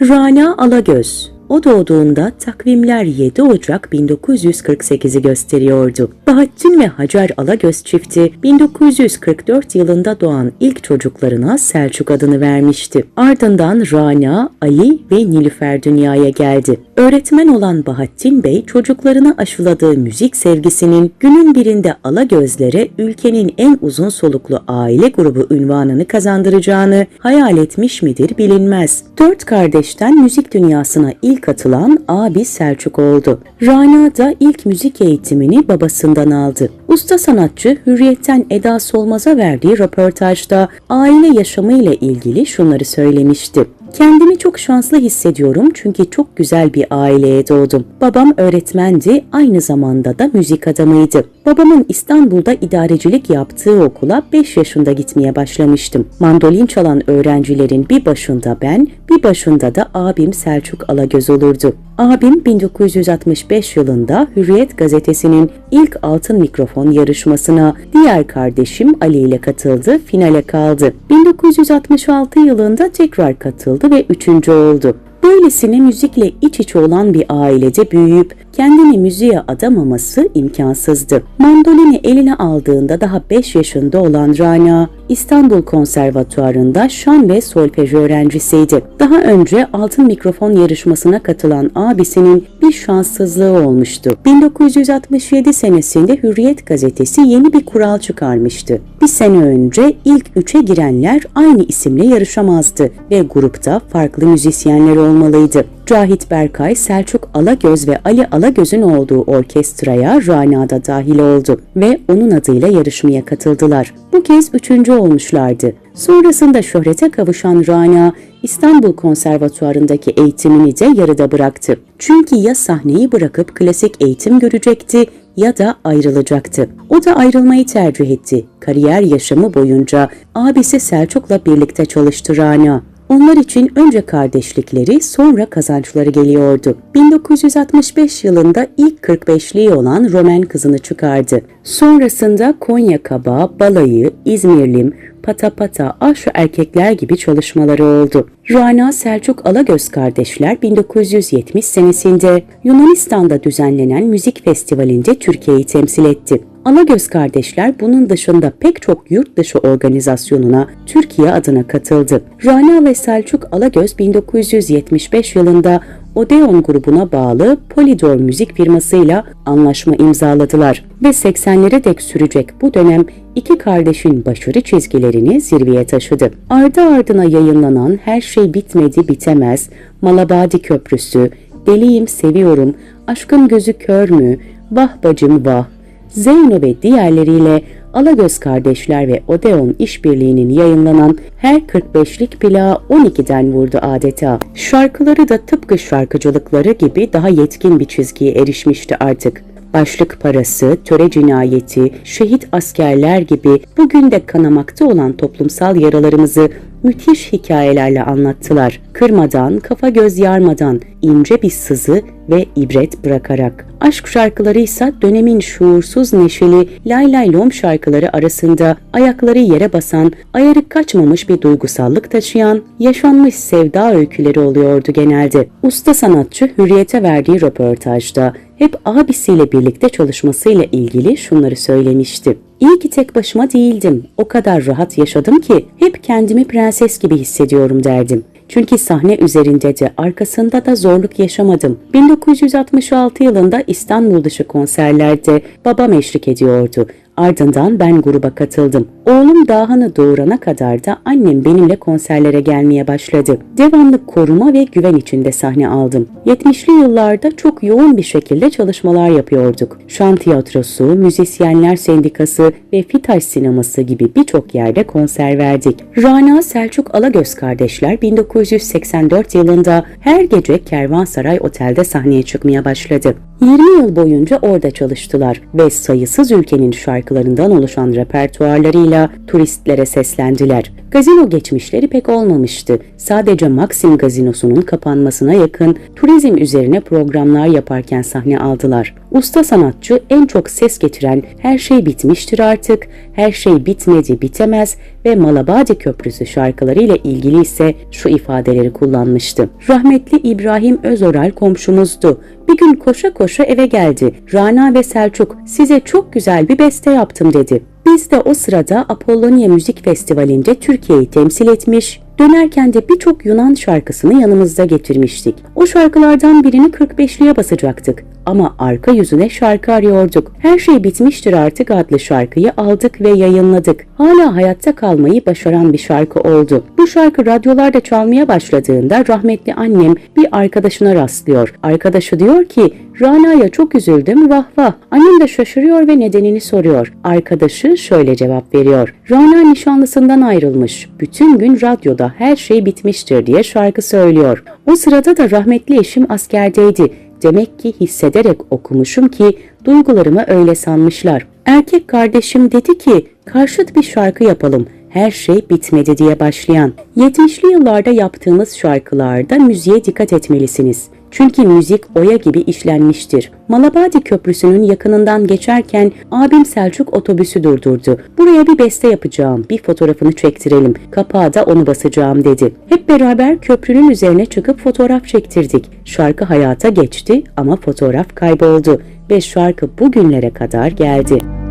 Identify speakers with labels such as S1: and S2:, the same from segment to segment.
S1: Rana Alagöz o doğduğunda takvimler 7 Ocak 1948'i gösteriyordu. Bahattin ve Hacer Alagöz çifti 1944 yılında doğan ilk çocuklarına Selçuk adını vermişti. Ardından Rana, Ali ve Nilüfer dünyaya geldi. Öğretmen olan Bahattin Bey çocuklarına aşıladığı müzik sevgisinin günün birinde Alagözlere ülkenin en uzun soluklu aile grubu ünvanını kazandıracağını hayal etmiş midir bilinmez. Dört kardeşten müzik dünyasına ilk atılan abi Selçuk oldu. Rana da ilk müzik eğitimini babasından aldı. Usta sanatçı Hürriyet'ten Eda Solmaz'a verdiği röportajda aile yaşamı ile ilgili şunları söylemişti. Kendimi çok şanslı hissediyorum çünkü çok güzel bir aileye doğdum. Babam öğretmendi, aynı zamanda da müzik adamıydı. Babamın İstanbul'da idarecilik yaptığı okula 5 yaşında gitmeye başlamıştım. Mandolin çalan öğrencilerin bir başında ben, bir başında da abim Selçuk Alagöz olurdu. Abim 1965 yılında Hürriyet gazetesinin ilk altın mikrofon yarışmasına, diğer kardeşim Ali ile katıldı, finale kaldı. 1966 yılında tekrar katıldı ve üçüncü oldu. Böylesine müzikle iç içe olan bir ailede büyüyüp kendini müziğe adamaması imkansızdı. Mandolini eline aldığında daha 5 yaşında olan Rana, İstanbul Konservatuarı'nda şan ve solfej öğrencisiydi. Daha önce altın mikrofon yarışmasına katılan abisinin bir şanssızlığı olmuştu. 1967 senesinde Hürriyet gazetesi yeni bir kural çıkarmıştı. Bir sene önce ilk üçe girenler aynı isimle yarışamazdı ve grupta farklı müzisyenler olmalıydı. Cahit Berkay, Selçuk Alagöz ve Ali Alagöz'ün olduğu orkestraya Rana da dahil oldu ve onun adıyla yarışmaya katıldılar. Bu kez üçüncü olmuşlardı. Sonrasında şöhrete kavuşan Rana, İstanbul Konservatuarı'ndaki eğitimini de yarıda bıraktı. Çünkü ya sahneyi bırakıp klasik eğitim görecekti ya da ayrılacaktı. O da ayrılmayı tercih etti. Kariyer yaşamı boyunca abisi Selçuk'la birlikte çalıştı Rana. Onlar için önce kardeşlikleri sonra kazançları geliyordu. 1965 yılında ilk 45'liği olan Roman kızını çıkardı. Sonrasında Konya Kabağı, Balayı, İzmirlim, Patapata, Aşu Erkekler gibi çalışmaları oldu. Rana Selçuk Alagöz kardeşler 1970 senesinde Yunanistan'da düzenlenen müzik festivalinde Türkiye'yi temsil etti. Alagöz kardeşler bunun dışında pek çok yurt dışı organizasyonuna Türkiye adına katıldı. Rana ve Selçuk Alagöz 1975 yılında Odeon grubuna bağlı Polydor müzik firmasıyla anlaşma imzaladılar ve 80'lere dek sürecek bu dönem iki kardeşin başarı çizgilerini zirveye taşıdı. Ardı ardına yayınlanan Her Şey Bitmedi Bitemez, Malabadi Köprüsü, Deliyim Seviyorum, Aşkın Gözü Kör Mü, Vah Bacım Vah, Zeyno ve diğerleriyle Alagöz kardeşler ve Odeon işbirliğinin yayınlanan her 45'lik plağı 12'den vurdu adeta. Şarkıları da tıpkı şarkıcılıkları gibi daha yetkin bir çizgiye erişmişti artık. Başlık parası, töre cinayeti, şehit askerler gibi bugün de kanamakta olan toplumsal yaralarımızı müthiş hikayelerle anlattılar. Kırmadan, kafa göz yarmadan, ince bir sızı ve ibret bırakarak. Aşk şarkıları ise dönemin şuursuz neşeli lay lay lom şarkıları arasında ayakları yere basan, ayarı kaçmamış bir duygusallık taşıyan, yaşanmış sevda öyküleri oluyordu genelde. Usta sanatçı Hürriyet'e verdiği röportajda hep abisiyle birlikte çalışmasıyla ilgili şunları söylemişti. İyi ki tek başıma değildim. O kadar rahat yaşadım ki hep kendimi prenses gibi hissediyorum derdim. Çünkü sahne üzerinde de arkasında da zorluk yaşamadım. 1966 yılında İstanbul dışı konserlerde babam eşlik ediyordu. Ardından ben gruba katıldım. Oğlum Dahan'ı doğurana kadar da annem benimle konserlere gelmeye başladı. Devamlı koruma ve güven içinde sahne aldım. 70'li yıllarda çok yoğun bir şekilde çalışmalar yapıyorduk. Şan tiyatrosu, müzisyenler sendikası ve Fitaş sineması gibi birçok yerde konser verdik. Rana Selçuk Alagöz kardeşler 1984 yılında her gece Kervansaray Otel'de sahneye çıkmaya başladı. 20 yıl boyunca orada çalıştılar ve sayısız ülkenin şarkılarından oluşan repertuarlarıyla turistlere seslendiler. Gazino geçmişleri pek olmamıştı. Sadece Maxim Gazinosu'nun kapanmasına yakın turizm üzerine programlar yaparken sahne aldılar. Usta sanatçı en çok ses getiren Her Şey Bitmiştir Artık, Her Şey Bitmedi Bitemez ve Malabadi Köprüsü şarkılarıyla ilgili ise şu ifadeleri kullanmıştı. Rahmetli İbrahim Özoral komşumuzdu. Bir gün koşa koşa eve geldi. Rana ve Selçuk size çok güzel bir beste yaptım dedi. Biz de o sırada Apollonia Müzik Festivali'nde Türkiye'yi temsil etmiş, dönerken de birçok Yunan şarkısını yanımızda getirmiştik. O şarkılardan birini 45'liye basacaktık ama arka yüzüne şarkı arıyorduk. Her şey bitmiştir artık adlı şarkıyı aldık ve yayınladık. Hala hayatta kalmayı başaran bir şarkı oldu. Bu şarkı radyolarda çalmaya başladığında rahmetli annem bir arkadaşına rastlıyor. Arkadaşı diyor ki Rana'ya çok üzüldüm vah vah. Annem de şaşırıyor ve nedenini soruyor. Arkadaşı şöyle cevap veriyor. Rana nişanlısından ayrılmış. Bütün gün radyoda her şey bitmiştir diye şarkı söylüyor. O sırada da rahmetli eşim askerdeydi. Demek ki hissederek okumuşum ki duygularımı öyle sanmışlar. Erkek kardeşim dedi ki karşıt bir şarkı yapalım her şey bitmedi diye başlayan. 70'li yıllarda yaptığımız şarkılarda müziğe dikkat etmelisiniz. Çünkü müzik oya gibi işlenmiştir. Malabadi Köprüsü'nün yakınından geçerken abim Selçuk otobüsü durdurdu. Buraya bir beste yapacağım, bir fotoğrafını çektirelim, kapağa da onu basacağım dedi. Hep beraber köprünün üzerine çıkıp fotoğraf çektirdik. Şarkı hayata geçti ama fotoğraf kayboldu ve şarkı bugünlere kadar geldi.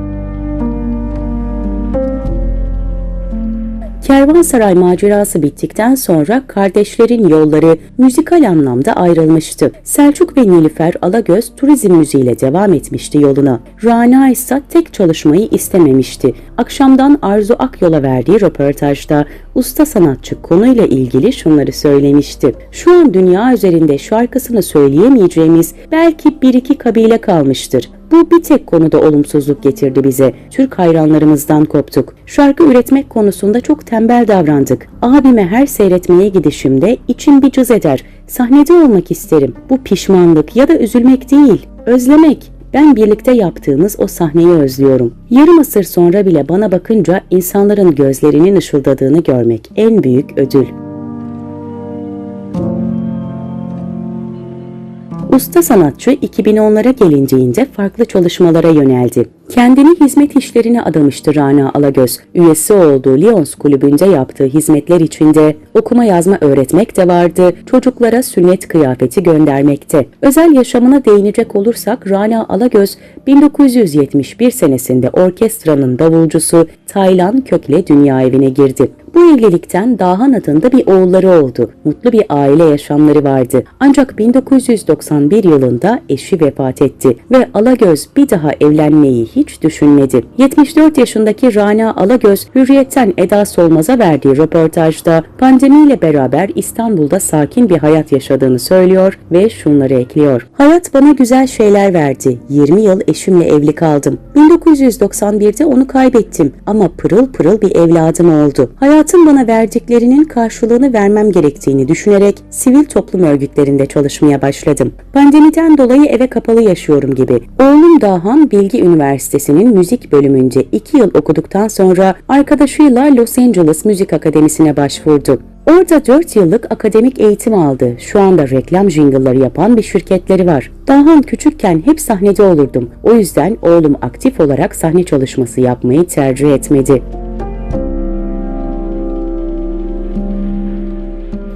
S1: Kervansaray macerası bittikten sonra kardeşlerin yolları müzikal anlamda ayrılmıştı. Selçuk ve Nilüfer Alagöz turizm müziğiyle devam etmişti yoluna. Rana ise tek çalışmayı istememişti. Akşamdan Arzu Akyol'a verdiği röportajda usta sanatçı konuyla ilgili şunları söylemişti. Şu an dünya üzerinde şarkısını söyleyemeyeceğimiz belki bir iki kabile kalmıştır. Bu bir tek konuda olumsuzluk getirdi bize. Türk hayranlarımızdan koptuk. Şarkı üretmek konusunda çok tembel davrandık. Abime her seyretmeye gidişimde içim bir cız eder. Sahnede olmak isterim. Bu pişmanlık ya da üzülmek değil, özlemek. Ben birlikte yaptığımız o sahneyi özlüyorum. Yarım asır sonra bile bana bakınca insanların gözlerinin ışıldadığını görmek en büyük ödül. Usta sanatçı 2010'lara gelindiğinde farklı çalışmalara yöneldi. Kendini hizmet işlerine adamıştı Rana Alagöz. Üyesi olduğu Lions kulübünde yaptığı hizmetler içinde okuma yazma öğretmek de vardı, çocuklara sünnet kıyafeti göndermekte. Özel yaşamına değinecek olursak Rana Alagöz 1971 senesinde orkestranın davulcusu Taylan Kök'le dünya evine girdi. Bu evlilikten Dahan adında bir oğulları oldu. Mutlu bir aile yaşamları vardı. Ancak 1991 yılında eşi vefat etti ve Alagöz bir daha evlenmeyi hiç düşünmedi. 74 yaşındaki Rana Alagöz, Hürriyet'ten Eda Solmaz'a verdiği röportajda pandemiyle beraber İstanbul'da sakin bir hayat yaşadığını söylüyor ve şunları ekliyor. Hayat bana güzel şeyler verdi. 20 yıl eşimle evli kaldım. 1991'de onu kaybettim ama pırıl pırıl bir evladım oldu. Hayatın bana verdiklerinin karşılığını vermem gerektiğini düşünerek sivil toplum örgütlerinde çalışmaya başladım. Pandemiden dolayı eve kapalı yaşıyorum gibi. Oğlum Dahan Bilgi Üniversitesi'nin müzik bölümünde 2 yıl okuduktan sonra arkadaşıyla Los Angeles Müzik Akademisi'ne başvurdu. Orada 4 yıllık akademik eğitim aldı. Şu anda reklam jingle'ları yapan bir şirketleri var. Dahan küçükken hep sahnede olurdum. O yüzden oğlum aktif olarak sahne çalışması yapmayı tercih etmedi.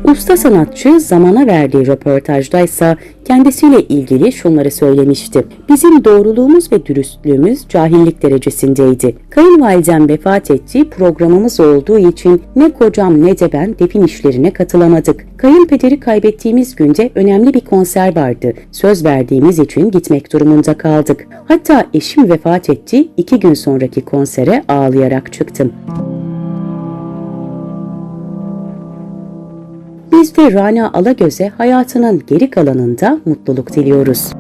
S1: Usta sanatçı zamana verdiği röportajda ise kendisiyle ilgili şunları söylemişti. Bizim doğruluğumuz ve dürüstlüğümüz cahillik derecesindeydi. Kayınvalidem vefat etti, programımız olduğu için ne kocam ne de ben defin işlerine katılamadık. Kayınpederi kaybettiğimiz günde önemli bir konser vardı. Söz verdiğimiz için gitmek durumunda kaldık. Hatta eşim vefat etti, iki gün sonraki konsere ağlayarak çıktım. Biz de Rana Alagöz'e hayatının geri kalanında mutluluk diliyoruz.